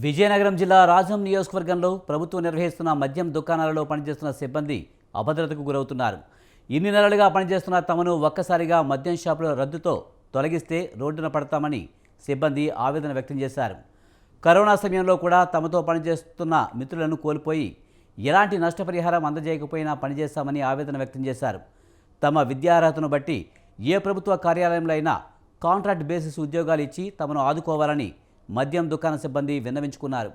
విజయనగరం జిల్లా రాజం నియోజకవర్గంలో ప్రభుత్వం నిర్వహిస్తున్న మద్యం దుకాణాలలో పనిచేస్తున్న సిబ్బంది అభద్రతకు గురవుతున్నారు. ఇన్ని నెలలుగా పనిచేస్తున్న తమను ఒక్కసారిగా మద్యం షాపుల రద్దుతో తొలగిస్తే రోడ్డున పడతామని సిబ్బంది ఆవేదన వ్యక్తం చేశారు. కరోనా సమయంలో కూడా తమతో పనిచేస్తున్న మిత్రులను కోల్పోయి ఎలాంటి నష్టపరిహారం అందజేయకపోయినా పనిచేస్తామని ఆవేదన వ్యక్తం చేశారు. తమ విద్యార్హతను బట్టి ఏ ప్రభుత్వ కార్యాలయంలో అయినా కాంట్రాక్ట్ బేసిస్ ఉద్యోగాలు ఇచ్చి తమను ఆదుకోవాలని మద్యం దుకాణ సిబ్బంది విన్నవించుకున్నారు.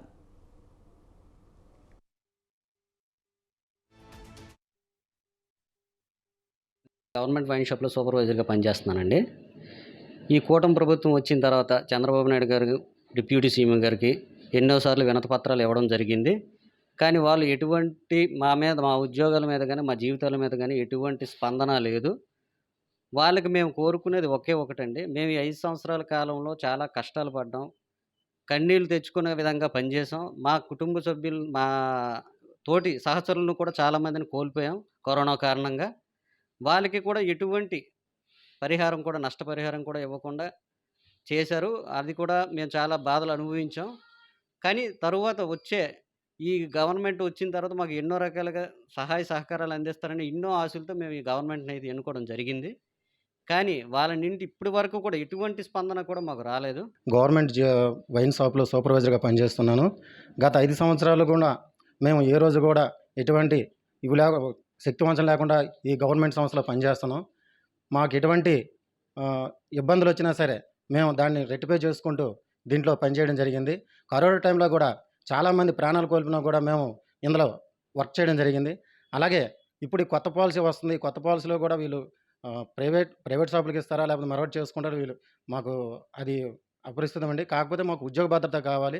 గవర్నమెంట్ వైన్ షాప్లో సూపర్వైజర్గా పనిచేస్తున్నానండి. ఈ కూటమి ప్రభుత్వం వచ్చిన తర్వాత చంద్రబాబు నాయుడు గారు డిప్యూటీ సీఎం గారికి ఎన్నోసార్లు వినత పత్రాలు ఇవ్వడం జరిగింది. కానీ వాళ్ళు ఎటువంటి మా మీద మా ఉద్యోగాల మీద కానీ మా జీవితాల మీద కానీ ఎటువంటి స్పందన లేదు. వాళ్ళకి మేము కోరుకునేది ఒకే ఒకటండి. మేము ఈ ఐదు సంవత్సరాల కాలంలో చాలా కష్టాలు పడ్డాం. కన్నీళ్ళు తెచ్చుకునే విధంగా పనిచేసాం మా కుటుంబ సభ్యులు మా తోటి సహచరులను కూడా చాలామందిని కోల్పోయాం కరోనా కారణంగా. వాళ్ళకి కూడా ఎటువంటి పరిహారం కూడా నష్టపరిహారం కూడా ఇవ్వకుండా చేశారు. అది కూడా మేము చాలా బాధలు అనుభవించాం. కానీ తరువాత వచ్చే ఈ గవర్నమెంట్ వచ్చిన తర్వాత మాకు ఎన్నో రకాలుగా సహాయ సహకారాలు అందిస్తారని ఎన్నో ఆశలతో మేము ఈ గవర్నమెంట్ని అయితే ఎన్నుకోవడం జరిగింది. కానీ వాళ్ళ నుండి ఇప్పటి వరకు కూడా ఎటువంటి స్పందన కూడా మాకు రాలేదు. గవర్నమెంట్ జ- వైన్ షాప్లో సూపర్వైజర్గా పనిచేస్తున్నాను. గత ఐదు సంవత్సరాలు కూడా మేము ఏ రోజు కూడా ఎటువంటి ఇవి లేక శక్తివంచం లేకుండా ఈ గవర్నమెంట్ సంస్థలో పనిచేస్తున్నాం. మాకు ఎటువంటి ఇబ్బందులు వచ్చినా సరే మేము దాన్ని రెక్టిఫై చేసుకుంటూ దీంట్లో పనిచేయడం జరిగింది. కరోనా టైంలో కూడా చాలామంది ప్రాణాలు కోల్పోయినా కూడా మేము ఇందులో వర్క్ చేయడం జరిగింది. అలాగే ఇప్పుడు కొత్త పాలసీ వస్తుంది. కొత్త పాలసీలో కూడా వీళ్ళు ప్రైవేట్ ప్రైవేట్ షాపులకి ఇస్తారా? లేకపోతే మరొకటి చేసుకుంటారు? వీళ్ళు మాకు అది అపరిస్థితం అండి కాకపోతే మాకు ఉద్యోగ భద్రత కావాలి.